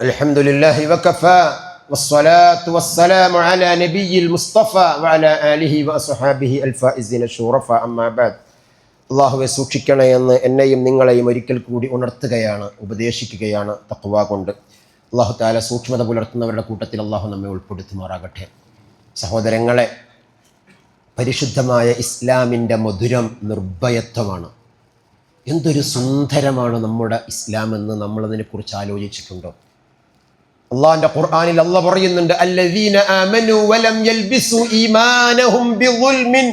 الحمد لله وكفى والصلاة والسلام على نبي المصطفى وعلى آله وأصحابه الفائزين الشرفاء أما بعد അള്ളാഹുവെ സൂക്ഷിക്കണേ എന്ന് എന്നെയും നിങ്ങളെയും ഒരിക്കൽ കൂടി ഉണർത്തുകയാണ് ഉപദേശിക്കുകയാണ് തക്വ കൊണ്ട് അള്ളാഹു താല സൂക്ഷ്മത പുലർത്തുന്നവരുടെ കൂട്ടത്തിൽ അള്ളാഹു നമ്മെ ഉൾപ്പെടുത്തുമാറാകട്ടെ സഹോദരങ്ങളെ പരിശുദ്ധമായ ഇസ്ലാമിൻ്റെ മധുരം നിർഭയത്വമാണ് എന്തൊരു സുന്ദരമാണ് നമ്മുടെ ഇസ്ലാം എന്ന് നമ്മളതിനെക്കുറിച്ച് ആലോചിച്ചിട്ടുണ്ടോ അള്ളാഹിന്റെ ഖുർആനിൽ അല്ല പറയുന്നുണ്ട് അല്ലദീന ആമനു വലം യൽബിസു ഈമാനഹും ബിദുൽമിൻ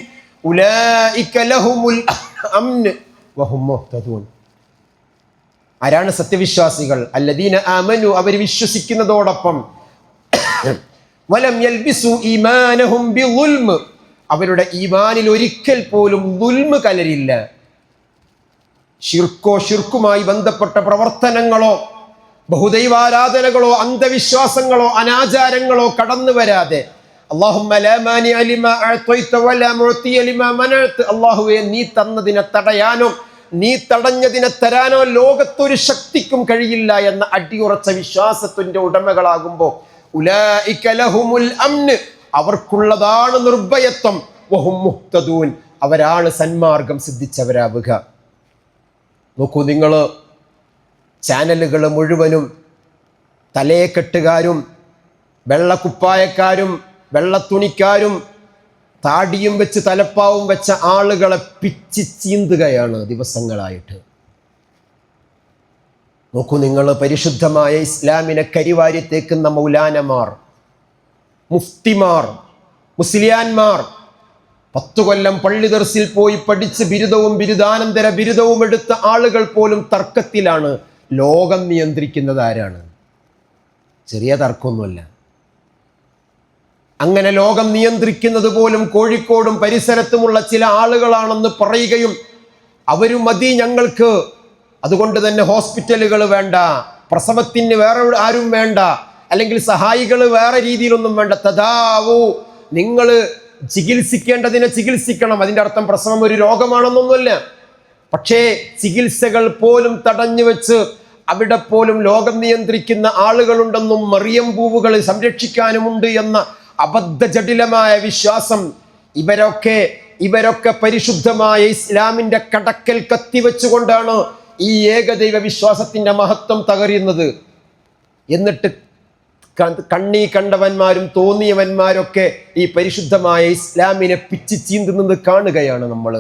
ഉലൈക ലഹുമുൽ അംൻ വഹും മുഹ്തദൂൻ. ആരാണ് സത്യവിശ്വാസികൾ? അല്ലദീന ആമനു അവർ വിശ്വസിക്കുന്നതോടൊപ്പം വലം യൽബിസു ഈമാനഹും ബിളുൽം അവരുടെ ഈമാനിൽ ഒരിക്കൽ പോലും ദുൽമ് കലരില്ല. ഷിർക്കോ ഷിർക്കുമായി ബന്ധപ്പെട്ട പ്രവർത്തനങ്ങളോ ബഹുദൈവാരാധനകളോ അന്ധവിശ്വാസങ്ങളോ അനാചാരങ്ങളോ കടന്നു വരാതെ. അള്ളാഹുവെ നീ തന്നതിനെ തടയാനോ നീ തടഞ്ഞതിനെ തരാനോ ലോകത്തൊരു ശക്തിക്കും കഴിയില്ല എന്ന അടിയുറച്ച വിശ്വാസത്തിന്റെ ഉടമകളാകുമ്പോ ഉലഹുമുൽ അംന്. അവർക്കുള്ളതാണ് നിർഭയത്വം. മുഹ്തദൂൻ. അവരാണ് സന്മാർഗം സിദ്ധിച്ചവരാവുക. നോക്കൂ നിങ്ങൾ ചാനലുകൾ മുഴുവനും തലയെക്കെട്ടുകാരും വെള്ളക്കുപ്പായക്കാരും വെള്ളത്തുണിക്കാരും താടിയും വെച്ച് തലപ്പാവും വെച്ച ആളുകളെ പിച്ചി ചീന്തുകയാണ് ദിവസങ്ങളായിട്ട്. നോക്കൂ നിങ്ങൾ പരിശുദ്ധമായ ഇസ്ലാമിനെ കരിവാരി തേക്കുന്ന മൗലാനമാർ മുഫ്തിമാർ മുസ്ലിയാന്മാർ പത്തു കൊല്ലം പള്ളി ദർസിൽ പോയി പഠിച്ച് ബിരുദവും ബിരുദാനന്തര ബിരുദവും എടുത്ത ആളുകൾ പോലും തർക്കത്തിലാണ് ലോകം നിയന്ത്രിക്കുന്നത് ആരാണ്? ചെറിയ തർക്കമൊന്നുമല്ല. അങ്ങനെ ലോകം നിയന്ത്രിക്കുന്നത് പോലും കോഴിക്കോടും പരിസരത്തുമുള്ള ചില ആളുകളാണെന്ന് പറയുകയും അവരും മതി ഞങ്ങൾക്ക്. അതുകൊണ്ട് തന്നെ ഹോസ്പിറ്റലുകൾ വേണ്ട പ്രസവത്തിന് വേറെ ആരും വേണ്ട അല്ലെങ്കിൽ സഹായികൾ വേറെ രീതിയിലൊന്നും വേണ്ട. തഥാവൂ നിങ്ങൾ ചികിത്സിക്കേണ്ടതിനെ ചികിത്സിക്കണം. അതിന്റെ അർത്ഥം പ്രസവം ഒരു രോഗമാണെന്നൊന്നുമല്ല. പക്ഷേ ചികിത്സകൾ പോലും തടഞ്ഞു വെച്ച് അവിടെ പോലും ലോകം നിയന്ത്രിക്കുന്ന ആളുകളുണ്ടെന്നും മറിയം പൂവുകളെ സംരക്ഷിക്കാനുമുണ്ട് എന്ന അബദ്ധ ജടിലമായ വിശ്വാസം ഇവരൊക്കെ ഇവരൊക്കെ പരിശുദ്ധമായ ഇസ്ലാമിന്റെ കടക്കൽ കത്തിവെച്ചുകൊണ്ടാണ് ഈ ഏകദൈവ വിശ്വാസത്തിന്റെ മഹത്വം തകരുന്നത്. എന്നിട്ട് കണ്ണീ കണ്ടവന്മാരും തോന്നിയവന്മാരൊക്കെ ഈ പരിശുദ്ധമായ ഇസ്ലാമിനെ പിച്ചി ചീന്തുന്നത് കാണുകയാണ് നമ്മൾ.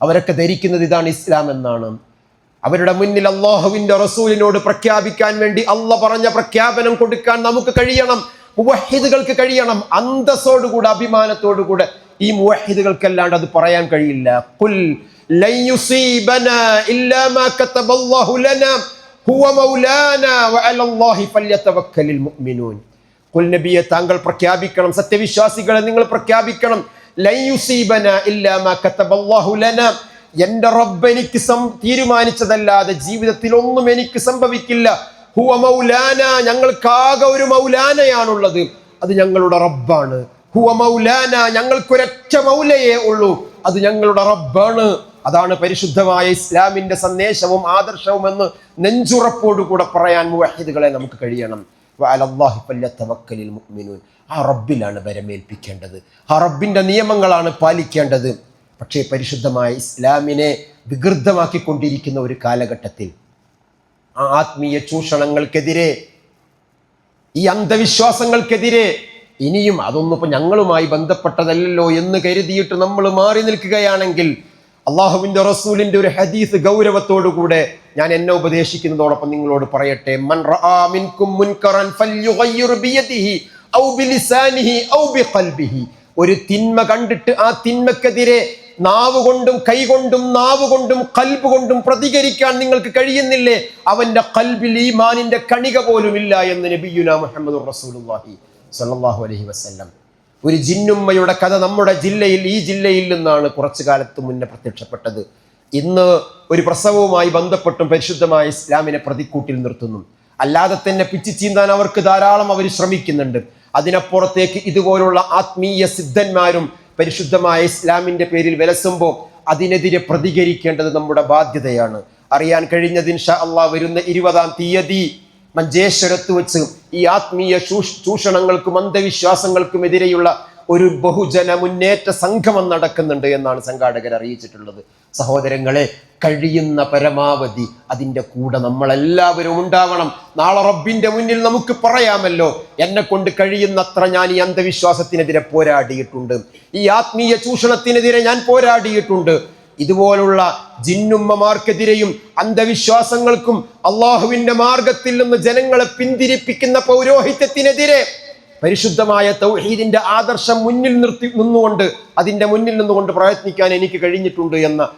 അവരൊക്കെ ധരിക്കുന്നത് ഇതാണ് ഇസ്ലാം എന്നാണ്. അവരുടെ മുന്നിൽ അള്ളാഹുവിന്റെ റസൂലിനോട് പ്രഖ്യാപിക്കാൻ വേണ്ടി അല്ല പറഞ്ഞ പ്രഖ്യാപനം കൊടുക്കാൻ നമുക്ക് കഴിയണം. മുവഹിദുകൾക്ക് കഴിയണം. അന്തസ്സോടുകൂടെ അഭിമാനത്തോടുകൂടെ ഈ മുവഹിദുകൾക്കല്ലാണ്ട് അത് പറയാൻ കഴിയില്ല. കുൽ താങ്കൾ പ്രഖ്യാപിക്കണം. സത്യവിശ്വാസികളെ നിങ്ങൾ പ്രഖ്യാപിക്കണം. ഇല്ലാ മാ ലനാ എന്റെ റബ്ബ് എനിക്ക് തീരുമാനിച്ചതല്ലാതെ ജീവിതത്തിൽ ഒന്നും എനിക്ക് സംഭവിക്കില്ല. ഹുവ മൗലാന ഞങ്ങൾക്കാകെ ഒരു മൗലാനയാണുള്ളത്. അത് ഞങ്ങളുടെ റബ്ബാണ്. ഹുവ മൗലാന ഞങ്ങൾക്കൊരൊറ്റ മൗലയേ ഉള്ളൂ. അത് ഞങ്ങളുടെ റബ്ബാണ്. അതാണ് പരിശുദ്ധമായ ഇസ്ലാമിന്റെ സന്ദേശവും ആദർശവും എന്ന് നെഞ്ചുറപ്പോടുകൂടെ പറയാൻ മുവഹിദുകളെ നമുക്ക് കഴിയണം. ആ റബ്ബിലാണ് വരമേൽപ്പിക്കേണ്ടത്. ആ റബ്ബിന്റെ നിയമങ്ങളാണ് പാലിക്കേണ്ടത്. പക്ഷേ പരിശുദ്ധമായ ഇസ്ലാമിനെ വികൃതമാക്കിക്കൊണ്ടിരിക്കുന്ന ഒരു കാലഘട്ടത്തിൽ ആ ആത്മീയ ചൂഷണങ്ങൾക്കെതിരെ ഈ അന്ധവിശ്വാസങ്ങൾക്കെതിരെ ഇനിയും അതൊന്നും ഞങ്ങളുമായി ബന്ധപ്പെട്ടതല്ലല്ലോ എന്ന് കരുതിയിട്ട് നമ്മൾ മാറി നിൽക്കുകയാണെങ്കിൽ അള്ളാഹുവിന്റെ റസൂലിന്റെ ഒരു ഹദീസ് ഗൗരവത്തോടുകൂടെ ഞാൻ എന്നെ ഉപദേശിക്കുന്നതോടൊപ്പം നിങ്ങളോട് പറയട്ടെ. മൻ ഒരു തിന്മ കണ്ടിട്ട് ആ തിന്മക്കെതിരെ നാവ് കൊണ്ടും കൈകൊണ്ടും നാവ് കൊണ്ടും കൽബ് കൊണ്ടും പ്രതികരിക്കാൻ നിങ്ങൾക്ക് കഴിയുന്നില്ലേ? അവന്റെ കൽബിൽ ഈ മാനിന്റെ കണിക പോലും ഇല്ല എന്ന് നബിയുന മുഹമ്മദ് റസൂലുള്ളാഹി സല്ലല്ലാഹു അലൈഹി വസല്ലം. ഒരു ജിന്നുമ്മയുടെ കഥ നമ്മുടെ ജില്ലയിൽ ഈ ജില്ലയിൽ നിന്നാണ് കുറച്ചു കാലത്ത് മുന്നേ പ്രത്യക്ഷപ്പെട്ടത്. ഇന്ന് ഒരു പ്രസവവുമായി ബന്ധപ്പെട്ടും പരിശുദ്ധമായ ഇസ്ലാമിനെ പ്രതിക്കൂട്ടിൽ നിർത്തുന്നു. അല്ലാതെ തന്നെ പിച്ചു ചീന്താൻ അവർക്ക് ധാരാളം അവർ ശ്രമിക്കുന്നുണ്ട്. അതിനപ്പുറത്തേക്ക് ഇതുപോലുള്ള ആത്മീയ സിദ്ധന്മാരും പരിശുദ്ധമായ ഇസ്ലാമിന്റെ പേരിൽ വിലസുമ്പോൾ അതിനെതിരെ പ്രതികരിക്കേണ്ടത് നമ്മുടെ ബാധ്യതയാണ്. അറിയാൻ കഴിഞ്ഞതിന് ഷാ അള്ളാഹ് വരുന്ന ഇരുപതാം തീയതി മഞ്ചേശ്വരത്ത് വെച്ച് ഈ ആത്മീയ ചൂഷണങ്ങൾക്കും അന്ധവിശ്വാസങ്ങൾക്കും എതിരെയുള്ള ഒരു ബഹുജന മുന്നേറ്റ സംഗമം നടക്കുന്നുണ്ട് എന്നാണ് സംഘാടകർ അറിയിച്ചിട്ടുള്ളത്. സഹോദരങ്ങളെ കഴിയുന്ന പരമാവധി അതിന്റെ കൂടെ നമ്മളെല്ലാവരും ഉണ്ടാവണം. നാളെ റബ്ബിന്റെ മുന്നിൽ നമുക്ക് പറയാമല്ലോ എന്നെ കൊണ്ട് കഴിയുന്നത്ര ഞാൻ ഈ അന്ധവിശ്വാസത്തിനെതിരെ പോരാടിയിട്ടുണ്ട്. ഈ ആത്മീയ ചൂഷണത്തിനെതിരെ ഞാൻ പോരാടിയിട്ടുണ്ട്. ഇതുപോലുള്ള ജിന്നുമ്മമാർക്കെതിരെയും അന്ധവിശ്വാസങ്ങൾക്കും അള്ളാഹുവിന്റെ മാർഗത്തിൽ നിന്ന് ജനങ്ങളെ പിന്തിരിപ്പിക്കുന്ന പൗരോഹിത്യത്തിനെതിരെ പരിശുദ്ധമായ തൗഹീദിന്റെ ആദർശം മുന്നിൽ നിർത്തി നിന്നുകൊണ്ട് അതിന്റെ മുന്നിൽ നിന്നുകൊണ്ട് പ്രയത്നിക്കാൻ എനിക്ക് കഴിഞ്ഞിട്ടുണ്ട് എന്ന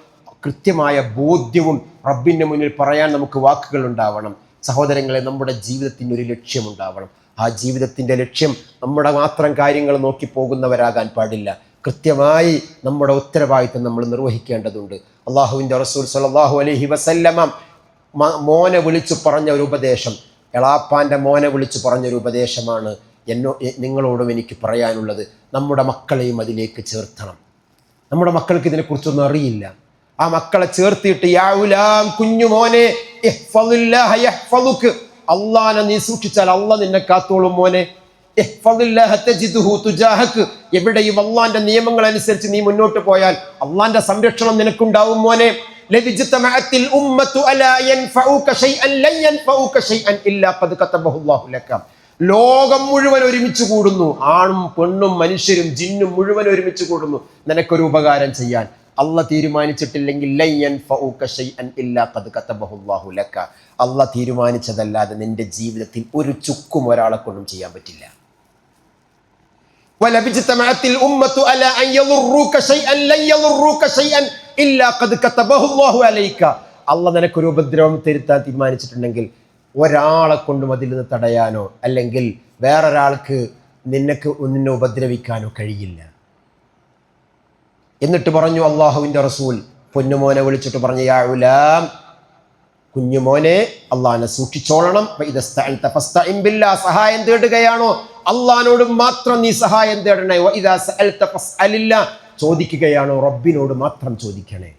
കൃത്യമായ ബോധ്യവും റബ്ബിന്റെ മുന്നിൽ പറയാൻ നമുക്ക് വാക്കുകൾ ഉണ്ടാവണം. സഹോദരങ്ങളെ നമ്മുടെ ജീവിതത്തിന്റെ ഒരു ലക്ഷ്യമുണ്ടാവണം ആ ജീവിതത്തിന്റെ ലക്ഷ്യം നമ്മുടെ മാത്രം കാര്യങ്ങൾ നോക്കി പോകുന്നവരാകാൻ പാടില്ല. കൃത്യമായി നമ്മുടെ ഉത്തരവാദിത്തം നമ്മൾ നിർവഹിക്കേണ്ടതുണ്ട്. അള്ളാഹുവിന്റെ റസൂൽ സലാഹു അലഹി വസല്ലമ മോനെ വിളിച്ചു പറഞ്ഞ ഒരു ഉപദേശം. എളാപ്പാന്റെ മോനെ വിളിച്ചു പറഞ്ഞൊരു ഉപദേശമാണ്. എന്നോ നിങ്ങളോടും എനിക്ക് പറയാനുള്ളത് നമ്മുടെ മക്കളെയും അതിലേക്ക് ചേർത്തണം. നമ്മുടെ മക്കൾക്ക് ഇതിനെക്കുറിച്ചൊന്നും അറിയില്ല. ആ മക്കളെ ചേർത്തിയിട്ട് യാവുലാം കുഞ്ഞുമോനെ. അള്ളാനെ നീ സൂക്ഷിച്ചാൽ അള്ള നിന്നെ കാത്തോളും മോനെ. എവിടെയും അള്ളാന്റെ നിയമങ്ങൾ അനുസരിച്ച് നീ മുന്നോട്ട് പോയാൽ അള്ളാന്റെ സംരക്ഷണം നിനക്കുണ്ടാവും മോനെ. ഉമ്മത്തു അലാ ശൈഅൻ ശൈഅൻ ഇല്ലാ ലക ലോകം മുഴുവൻ ഒരുമിച്ച് കൂടുന്നു. ആണും പെണ്ണും മനുഷ്യരും ജിന്നും മുഴുവൻ ഒരുമിച്ച് കൂടുന്നു. നിനക്കൊരു ഉപകാരം ചെയ്യാൻ. അള്ള തീരുമാനിച്ചിട്ടില്ലെങ്കിൽ അള്ള തീരുമാനിച്ചതല്ലാതെ നിന്റെ ജീവിതത്തിൽ ഒരു ചുക്കും ഒരാളെ കൊണ്ടും ചെയ്യാൻ പറ്റില്ല. അള്ള നിനക്കൊരു ഉപദ്രവം തിരുത്താൻ തീരുമാനിച്ചിട്ടുണ്ടെങ്കിൽ ഒരാളെ കൊണ്ടും അതിൽ നിന്ന് തടയാനോ അല്ലെങ്കിൽ വേറൊരാൾക്ക് നിനക്ക് നിന്നെ ഉപദ്രവിക്കാനോ കഴിയില്ല എന്നിട്ട് പറഞ്ഞു അള്ളാഹുവിന്റെ റസൂൽ പൊന്നുമോനെ വിളിച്ചിട്ട് പറഞ്ഞു യാ ഉലാം കുഞ്ഞുമോനെ അള്ളഹാനെ സൂക്ഷിച്ചോളണം. സഹായം തേടുകയാണോ അള്ളഹാനോട് മാത്രം നീ സഹായം തേടണേ. ചോദിക്കുകയാണോ റബ്ബിനോട് മാത്രം ചോദിക്കണേ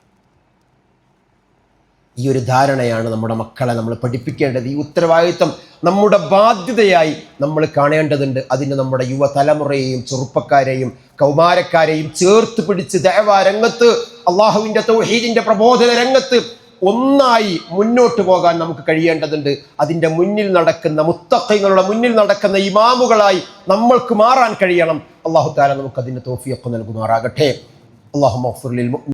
ഈ ഒരു ധാരണയാണ് നമ്മുടെ മക്കളെ നമ്മൾ പഠിപ്പിക്കേണ്ടത്. ഈ ഉത്തരവാദിത്വം നമ്മുടെ ബാധ്യതയായി നമ്മൾ കാണേണ്ടതുണ്ട്. അതിന് നമ്മുടെ യുവതലമുറയെയും ചെറുപ്പക്കാരെയും കൗമാരക്കാരെയും ചേർത്ത് പിടിച്ച് ദയവാ രംഗത്ത് അള്ളാഹുവിന്റെ തൗഹീദിന്റെ പ്രബോധന രംഗത്ത് ഒന്നായി മുന്നോട്ട് പോകാൻ നമുക്ക് കഴിയേണ്ടതുണ്ട്. അതിന്റെ മുന്നിൽ നടക്കുന്ന മുത്തക്കങ്ങളുടെ മുന്നിൽ നടക്കുന്ന ഇമാമുകളായി നമ്മൾക്ക് മാറാൻ കഴിയണം. അള്ളാഹു താല നമുക്ക് അതിന്റെ തോഫിയൊക്കെ നൽകുമാറാകട്ടെ. അള്ളാഹു മഫുറിൽ